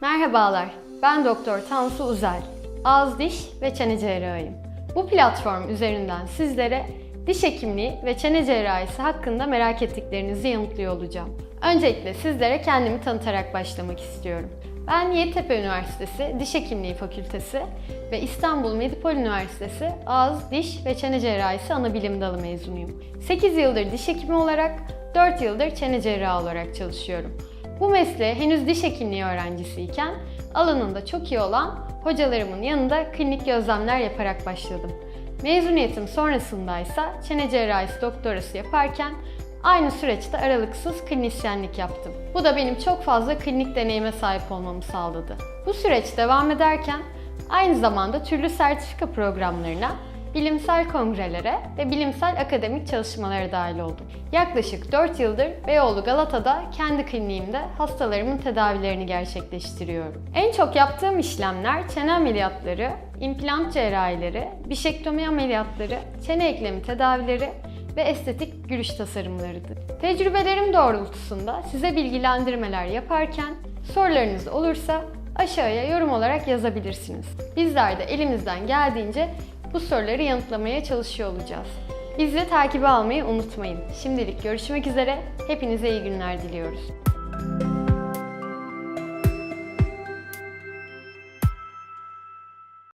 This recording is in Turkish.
Merhabalar, ben Doktor Tansu Uzel. Ağız, diş ve çene cerrahıyım. Bu platform üzerinden sizlere diş hekimliği ve çene cerrahisi hakkında merak ettiklerinizi yanıtlıyor olacağım. Öncelikle sizlere kendimi tanıtarak başlamak istiyorum. Ben Yeditepe Üniversitesi Diş Hekimliği Fakültesi ve İstanbul Medipol Üniversitesi Ağız, Diş ve Çene Cerrahisi Anabilim Dalı mezunuyum. 8 yıldır diş hekimi olarak, 4 yıldır çene cerrahı olarak çalışıyorum. Bu mesleğe henüz diş hekimliği öğrencisiyken alanında çok iyi olan hocalarımın yanında klinik gözlemler yaparak başladım. Mezuniyetim sonrasındaysa çene cerrahisi doktorası yaparken aynı süreçte aralıksız klinisyenlik yaptım. Bu da benim çok fazla klinik deneyime sahip olmamı sağladı. Bu süreç devam ederken aynı zamanda türlü sertifika programlarına bilimsel kongrelere ve bilimsel akademik çalışmalara dahil oldum. Yaklaşık 4 yıldır Beyoğlu Galata'da kendi kliniğimde hastalarımın tedavilerini gerçekleştiriyorum. En çok yaptığım işlemler çene ameliyatları, implant cerrahileri, bişektomi ameliyatları, çene eklemi tedavileri ve estetik gülüş tasarımlarıdır. Tecrübelerim doğrultusunda size bilgilendirmeler yaparken sorularınız olursa aşağıya yorum olarak yazabilirsiniz. Bizler de elimizden geldiğince bu soruları yanıtlamaya çalışıyor olacağız. Bizi takibe almayı unutmayın. Şimdilik görüşmek üzere. Hepinize iyi günler diliyoruz.